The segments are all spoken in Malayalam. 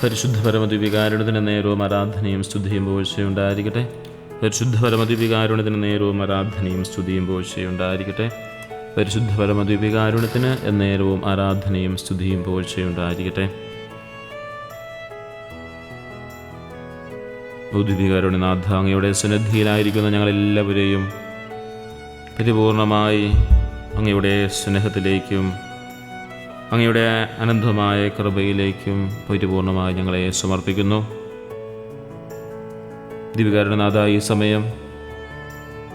പരിശുദ്ധ പരമദിവികാരുണത്തിന് നേരവും ആരാധനയും സ്തുതിയും പോഴ്ചയുണ്ടായിരിക്കട്ടെ പരിശുദ്ധ പരമദിവികാരുണത്തിന് നേരവും ആരാധനയും സ്തുതിയും പോഴ്ചയുണ്ടായിരിക്കട്ടെ പരിശുദ്ധ പരമദിവികാരുണത്തിന് നേരവും ആരാധനയും സ്തുതിയും പോഴ്ചയുണ്ടായിരിക്കട്ടെ ഉദ്വീപികാരുണനാഥ അങ്ങയുടെ സന്നദ്ധിയിലായിരിക്കുന്ന ഞങ്ങളെല്ലാവരെയും പരിപൂർണമായി അങ്ങയുടെ സ്നേഹത്തിലേക്കും അങ്ങയുടെ അനന്തമായ കൃപയിലേക്കും പരിപൂർണമായി ഞങ്ങളെ സമർപ്പിക്കുന്നു. ദിവികാരണനാഥ ഈ സമയം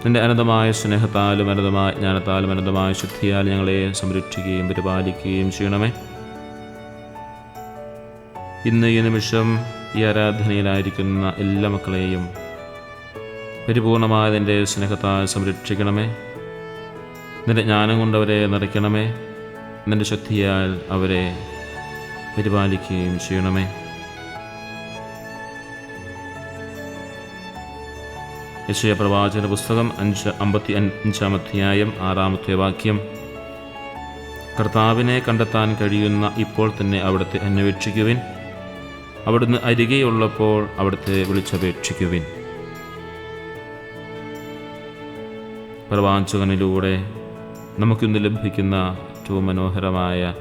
നിന്റെ അനന്തമായ സ്നേഹത്താലും അനന്തമായ ജ്ഞാനത്താലും അനന്തമായ ശുദ്ധിയാൽ ഞങ്ങളെ സംരക്ഷിക്കുകയും പരിപാലിക്കുകയും ചെയ്യണമേ. ഇന്ന് ഈ നിമിഷം ഈ ആരാധനയിലായിരിക്കുന്ന എല്ലാ മക്കളെയും പരിപൂർണമായ നിന്റെ സ്നേഹത്താൽ സംരക്ഷിക്കണമേ. നിന്റെ ജ്ഞാനം കൊണ്ടവരെ നിറയ്ക്കണമേ. നിന്റെ ശക്തിയാൽ അവരെ പരിപാലിക്കുകയും ചെയ്യണമേ. യശയ പ്രവാചന പുസ്തകം അഞ്ച് അമ്പത്തി അഞ്ചാം അധ്യായം ആറാമത്തെ വാക്യം. കർത്താവിനെ കണ്ടെത്താൻ കഴിയുന്ന ഇപ്പോൾ തന്നെ അവിടുത്തെ അന്വേഷിക്കുവിൻ. അവിടുന്ന് അരികെയുള്ളപ്പോൾ അവിടുത്തെ വിളിച്ചപേക്ഷിക്കുവിൻ. പ്രവാചകനിലൂടെ നമുക്കിന്ന് ലഭിക്കുന്ന ഏറ്റവും മനോഹരമായ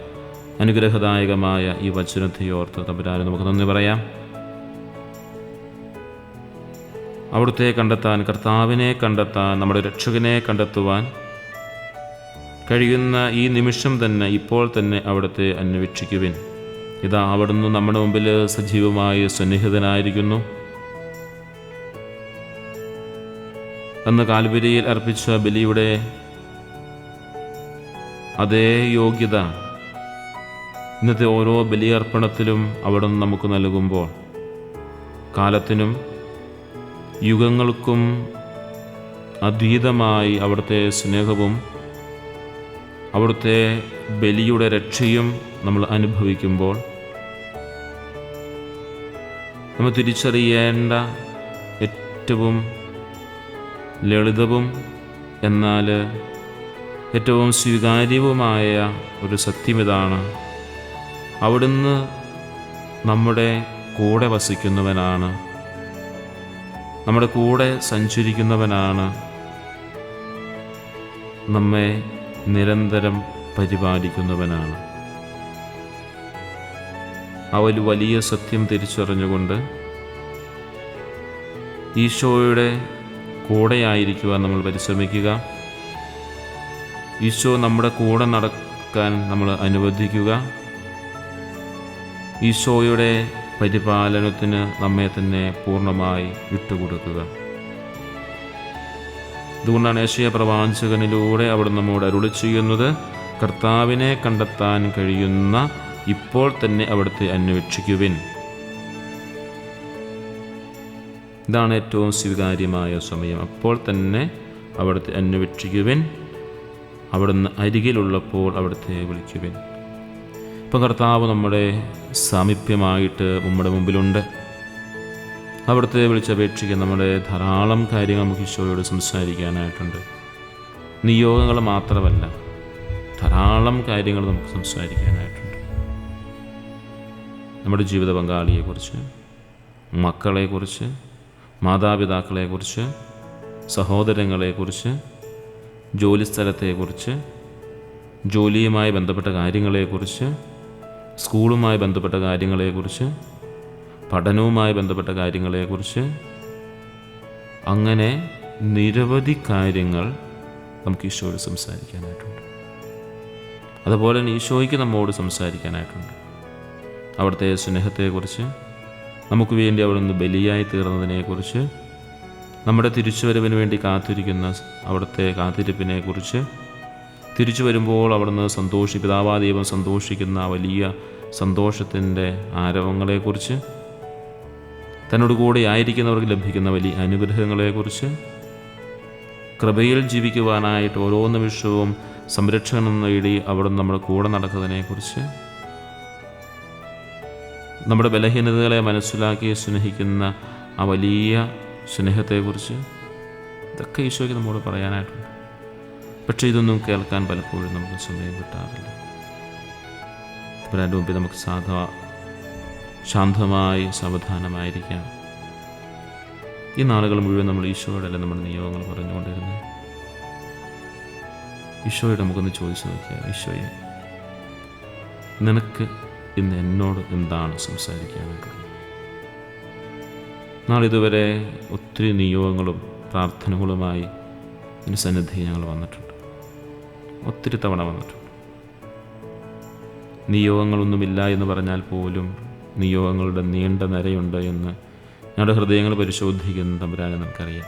അനുഗ്രഹദായകമായ ഈ വചനത്തെ ഓർത്ത് നമുക്ക് നന്ദി പറയാം. അവിടുത്തെ കണ്ടെത്താൻ കർത്താവിനെ കണ്ടെത്താൻ നമ്മുടെ രക്ഷകനെ കണ്ടെത്തുവാൻ കഴിയുന്ന ഈ നിമിഷം തന്നെ ഇപ്പോൾ തന്നെ അവിടുത്തെ അന്വേഷിക്കുവിൻ. ഇതാ അവിടുന്ന് നമ്മുടെ മുമ്പിൽ സജീവമായി സന്നിഹിതനായിരിക്കുന്നു. അന്ന് കാൽവരിയിൽ അർപ്പിച്ച ബലിയുടെ അതേ യോഗ്യത ഇന്നത്തെ ഓരോ ബലിയർപ്പണത്തിലും അവിടുന്ന് നമുക്ക് നൽകുമ്പോൾ കാലത്തിനും യുഗങ്ങൾക്കും അതീതമായി അവിടുത്തെ സ്നേഹവും അവിടുത്തെ ബലിയുടെ രക്ഷയും നമ്മൾ അനുഭവിക്കുമ്പോൾ നമ്മൾ തിരിച്ചറിയേണ്ട ഏറ്റവും ലളിതവും എന്നാൽ ഏറ്റവും സ്വീകാര്യവുമായ ഒരു സത്യം ഇതാണ്. അവിടുന്ന് നമ്മുടെ കൂടെ വസിക്കുന്നവനാണ്. നമ്മുടെ കൂടെ സഞ്ചരിക്കുന്നവനാണ്. നമ്മെ നിരന്തരം പരിപാലിക്കുന്നവനാണ്. ആ ഒരു വലിയ സത്യം തിരിച്ചറിഞ്ഞുകൊണ്ട് ഈശോയുടെ കൂടെയായിരിക്കുവാൻ നമ്മൾ പരിശ്രമിക്കുക. ഈശോ നമ്മുടെ കൂടെ നടക്കാൻ നമ്മൾ അനുവദിക്കുക. ഈശോയുടെ പരിപാലനത്തിന് നമ്മെ തന്നെ പൂർണമായി വിട്ടുകൊടുക്കുക. അതുകൊണ്ടാണ് ഏഷ്യ പ്രവാചകനിലൂടെ അവിടെ നമ്മോട് അരുളി ചെയ്യുന്നത്. കർത്താവിനെ കണ്ടെത്താൻ കഴിയുന്ന ഇപ്പോൾ തന്നെ അവിടുത്തെ അന്വേഷിക്കുവിൻ. ഇതാണ് ഏറ്റവും സ്വീകാര്യമായ സമയം. അപ്പോൾ തന്നെ അവിടുത്തെ അന്വേഷിക്കുവിൻ. അവിടുന്ന് അരികിലുള്ളപ്പോൾ അവിടുത്തെ വിളിക്കുവിൻ. ഇപ്പം കർത്താവ് നമ്മുടെ സാമീപ്യമായിട്ട് നമ്മുടെ മുമ്പിലുണ്ട്. അവിടുത്തെ വിളിച്ചപേക്ഷിക്കാൻ നമ്മുടെ ധാരാളം കാര്യങ്ങൾ നമുക്ക് ഈശോയോട് സംസാരിക്കാനായിട്ടുണ്ട്. നിയോഗങ്ങൾ മാത്രമല്ല ധാരാളം കാര്യങ്ങൾ നമുക്ക് സംസാരിക്കാനായിട്ടുണ്ട്. നമ്മുടെ ജീവിത പങ്കാളിയെക്കുറിച്ച് മക്കളെക്കുറിച്ച് മാതാപിതാക്കളെക്കുറിച്ച് സഹോദരങ്ങളെക്കുറിച്ച് ജോലിസ്ഥലത്തെക്കുറിച്ച് ജോലിയുമായി ബന്ധപ്പെട്ട കാര്യങ്ങളെക്കുറിച്ച് സ്കൂളുമായി ബന്ധപ്പെട്ട കാര്യങ്ങളെക്കുറിച്ച് പഠനവുമായി ബന്ധപ്പെട്ട കാര്യങ്ങളെക്കുറിച്ച് അങ്ങനെ നിരവധി കാര്യങ്ങൾ നമുക്ക് ഈശോയോട് സംസാരിക്കാനായിട്ടുണ്ട്. അതുപോലെ തന്നെ ഈശോയ്ക്ക് നമ്മോട് സംസാരിക്കാനായിട്ടുണ്ട്. അവിടുത്തെ സ്നേഹത്തെക്കുറിച്ച് നമുക്ക് വേണ്ടി അവിടെ നിന്ന് ബലിയായി തീർന്നതിനെക്കുറിച്ച് നമ്മുടെ തിരിച്ചുവരവിന് വേണ്ടി കാത്തിരിക്കുന്ന അവിടുത്തെ കാത്തിരിപ്പിനെ കുറിച്ച് തിരിച്ചു വരുമ്പോൾ അവിടുന്ന് സന്തോഷി പിതാവാദീപം സന്തോഷിക്കുന്ന വലിയ സന്തോഷത്തിന്റെ ആരവങ്ങളെക്കുറിച്ച് തന്നോട് കൂടെ ആയിരിക്കുന്നവർക്ക് ലഭിക്കുന്ന വലിയ അനുഗ്രഹങ്ങളെക്കുറിച്ച് കൃപയിൽ ജീവിക്കുവാനായിട്ട് ഓരോ നിമിഷവും സംരക്ഷണം നേടി അവിടുന്ന് നമ്മുടെ കൂടെ നടക്കുന്നതിനെക്കുറിച്ച് നമ്മുടെ ബലഹീനതകളെ മനസ്സിലാക്കി സ്നേഹിക്കുന്ന ആ വലിയ സ്നേഹത്തെക്കുറിച്ച് ഇതൊക്കെ ഈശോയ്ക്ക് നമ്മോട് പറയാനായിട്ടുണ്ട്. പക്ഷേ ഇതൊന്നും കേൾക്കാൻ പലപ്പോഴും നമുക്ക് സമയം കിട്ടാറില്ല. അതിന്റെ മുമ്പിൽ നമുക്ക് സാധാ ശാന്തമായി സാവധാനമായിരിക്കാം. ഈ നാളുകൾ മുഴുവൻ നമ്മൾ ഈശോയോടല്ല നമ്മുടെ നിയോഗങ്ങൾ പറഞ്ഞുകൊണ്ടിരുന്നത്? ഈശോയോട് നമുക്കൊന്ന് ചോദിച്ചു നോക്കിയാൽ ഈശോയെ നിനക്ക് ഇന്ന് എന്നോട് എന്താണ് സംസാരിക്കാനായിട്ടുള്ളത്? നാളിതുവരെ ഒത്തിരി നിയോഗങ്ങളും പ്രാർത്ഥനകളുമായി ഇതിന് സന്നിധി ഞങ്ങൾ വന്നിട്ടുണ്ട്. ഒത്തിരി തവണ വന്നിട്ടുണ്ട്. നിയോഗങ്ങളൊന്നുമില്ല എന്ന് പറഞ്ഞാൽ പോലും നിയോഗങ്ങളുടെ നീണ്ട നിരയുണ്ട് എന്ന് ഞങ്ങളുടെ ഹൃദയങ്ങൾ പരിശോധിക്കുന്ന തമ്പുരാനെ നമുക്കറിയാം.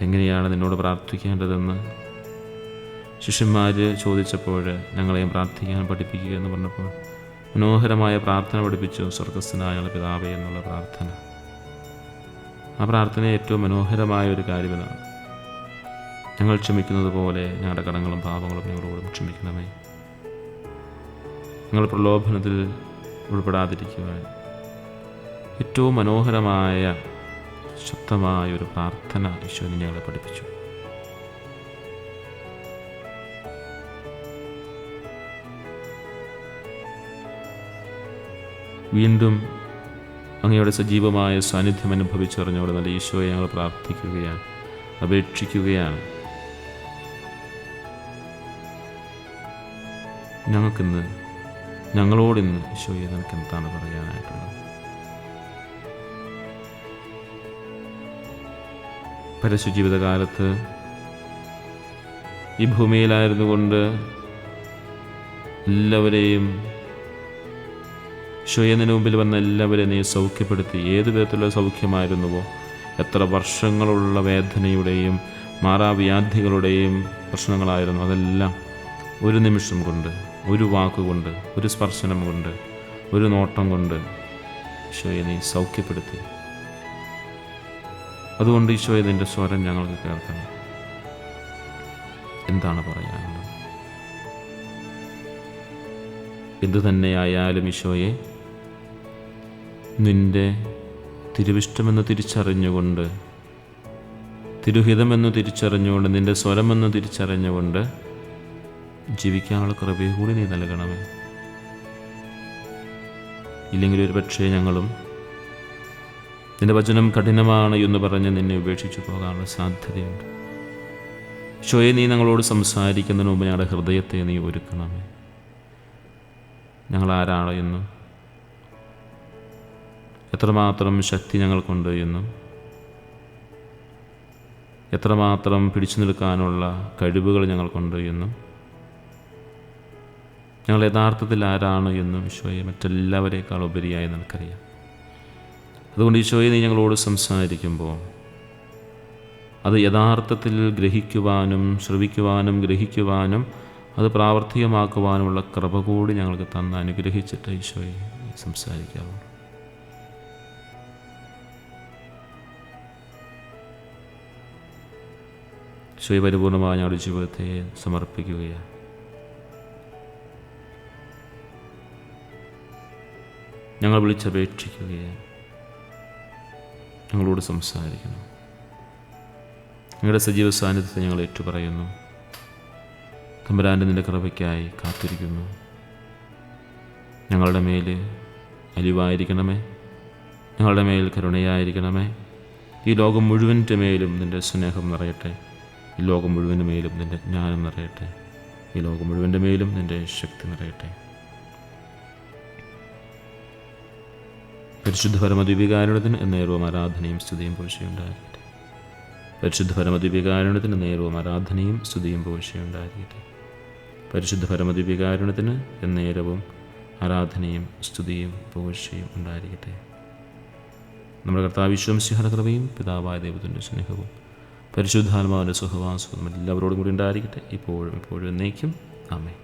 എങ്ങനെയാണ് നിന്നോട് പ്രാർത്ഥിക്കേണ്ടതെന്ന്? ശിഷ്യന്മാർ ചോദിച്ചപ്പോൾ ഞങ്ങളെയും പ്രാർത്ഥിക്കാൻ പഠിപ്പിക്കുക എന്ന് പറഞ്ഞപ്പോൾ മനോഹരമായ പ്രാർത്ഥന പഠിപ്പിച്ചു സ്വർഗസ്ഥനായ പിതാവേ എന്നുള്ള പ്രാർത്ഥന. ആ പ്രാർത്ഥന ഏറ്റവും മനോഹരമായ ഒരു കാര്യമാണ്. ഞങ്ങൾ ക്ഷമിക്കുന്നത് പോലെ ഞങ്ങളുടെ കടങ്ങളും പാപങ്ങളും ഞങ്ങളോടും ക്ഷമിക്കണമേ. ഞങ്ങൾ പ്രലോഭനത്തിൽ ഉൾപ്പെടാതിരിക്കുവാൻ ഏറ്റവും മനോഹരമായ ശക്തമായ ഒരു പ്രാർത്ഥന ഈശോനെ ഞങ്ങളെ പഠിപ്പിച്ചു. വീണ്ടും അങ്ങയുടെ സജീവമായ സാന്നിധ്യം അനുഭവിച്ചറിഞ്ഞവിടെ നല്ല ഈശോയെ ഞങ്ങൾ പ്രാർത്ഥിക്കുകയാണ് അപേക്ഷിക്കുകയാണ്. ഞങ്ങൾക്കിന്ന് ഞങ്ങളോടിന്ന് ഈശോയെ നിനക്ക് എന്താണ് പറയാനായിട്ടുള്ളത്? പരശുജീവിതകാലത്ത് ഈ ഭൂമിയിലായിരുന്നു കൊണ്ട് എല്ലാവരെയും ഈശോയെ മുമ്പിൽ വന്ന എല്ലാവരെയും നീ സൗഖ്യപ്പെടുത്തി. ഏത് വിധത്തിലുള്ള സൗഖ്യമായിരുന്നുവോ? എത്ര വർഷങ്ങളുള്ള വേദനയുടെയും മാറാവ്യാധികളുടെയും പ്രശ്നങ്ങളായിരുന്നു അതെല്ലാം. ഒരു നിമിഷം കൊണ്ട് ഒരു വാക്കുകൊണ്ട് ഒരു സ്പർശനം കൊണ്ട് ഒരു നോട്ടം കൊണ്ട് ഈശോയെ സൗഖ്യപ്പെടുത്തി. അതുകൊണ്ട് ഈശോയെ നിന്റെ സ്വരം ഞങ്ങൾക്ക് കേൾക്കണം. എന്താണ് പറയാനുള്ളത്? എന്തു തന്നെയായാലും ഈശോയെ നിന്റെ തിരുവിഷ്ടമെന്ന് തിരിച്ചറിഞ്ഞുകൊണ്ട് തിരുഹിതമെന്ന് തിരിച്ചറിഞ്ഞുകൊണ്ട് നിന്റെ സ്വരമെന്ന് തിരിച്ചറിഞ്ഞുകൊണ്ട് ജീവിക്കാനുള്ള കൃപയെ കൂടി നീ നൽകണമേ. ഇല്ലെങ്കിൽ ഒരു പക്ഷേ ഞങ്ങളും നിന്റെ വചനം കഠിനമാണ് എന്ന് പറഞ്ഞ് നിന്നെ ഉപേക്ഷിച്ചു പോകാനുള്ള സാധ്യതയുണ്ട്. ഷോയെ നീ ഞങ്ങളോട് സംസാരിക്കുന്നതിന് മുമ്പ് ഞങ്ങളുടെ ഹൃദയത്തെ നീ ഒരുക്കണമേ. ഞങ്ങൾ ആരാണ് എന്നും എത്രമാത്രം ശക്തി ഞങ്ങൾക്കുണ്ട് എന്നും എത്രമാത്രം പിടിച്ചു നിൽക്കാനുള്ള കഴിവുകൾ ഞങ്ങൾക്കുണ്ട് എന്നും ഞങ്ങൾ യഥാർത്ഥത്തിൽ ആരാണ് എന്നും ഈശോയെ മറ്റെല്ലാവരേക്കാൾ ഉപരിയായി നിനക്കറിയാം. അതുകൊണ്ട് ഈശോയെ നീ ഞങ്ങളോട് സംസാരിക്കുമ്പോൾ അത് യഥാർത്ഥത്തിൽ ഗ്രഹിക്കുവാനും ശ്രവിക്കുവാനും ഗ്രഹിക്കുവാനും അത് പ്രാവർത്തികമാക്കുവാനുമുള്ള കൃപ കൂടി ഞങ്ങൾക്ക് തന്ന് അനുഗ്രഹിച്ചിട്ട് ഈശോയെ സംസാരിക്കാവുള്ളൂ ഈശോയെ പരിപൂർണമായ ഞങ്ങളുടെ ജീവിതത്തെ സമർപ്പിക്കുകയാണ്. ഞങ്ങൾ വിളിച്ചപേക്ഷിക്കുകയാണ്. ഞങ്ങളോട് സംസാരിക്കണം ഞങ്ങളുടെ സജീവ സാന്നിധ്യത്തെ ഞങ്ങൾ ഏറ്റുപറയുന്നു. തമ്പുരാന്റെ നിന്റെ കൃപയ്ക്കായി കാത്തിരിക്കുന്നു. ഞങ്ങളുടെ മേൽ അലിവായിരിക്കണമേ. ഞങ്ങളുടെ മേൽ കരുണയായിരിക്കണമേ. ഈ ലോകം മുഴുവന്റെ മേലും നിന്റെ സ്നേഹം നിറയട്ടെ. ഈ ലോകം മുഴുവന്റെ മേലും നിന്റെ ജ്ഞാനം നിറയട്ടെ. ഈ ലോകം മുഴുവന്റെ മേലും നിന്റെ ശക്തി നിറയട്ടെ. പരിശുദ്ധ പരമദ്വീപികാരുണത്തിന് നേരവും ആരാധനയും സ്തുതിയും പോഷയുണ്ടായിരിക്കട്ടെ പരിശുദ്ധ പരമദ്വീപികാരുണത്തിന് നേരവും ആരാധനയും സ്തുതിയും പോഷയുണ്ടായിരിക്കട്ടെ പരിശുദ്ധ പരമദ്വീപികാരുണത്തിന് നേരവും ആരാധനയും സ്തുതിയും പോഷയും ഉണ്ടായിരിക്കട്ടെ. നമ്മുടെ കർത്താവിശ്വം സിംഹകൃപയും പിതാവായ ദൈവത്തിന്റെ സ്നേഹവും പരിശുദ്ധാത്മാവിന്റെ സുഖവാസവും എല്ലാവരോടും കൂടി ഉണ്ടായിരിക്കട്ടെ. ഇപ്പോഴും ഇപ്പോഴും എന്നേക്കും. ആമേ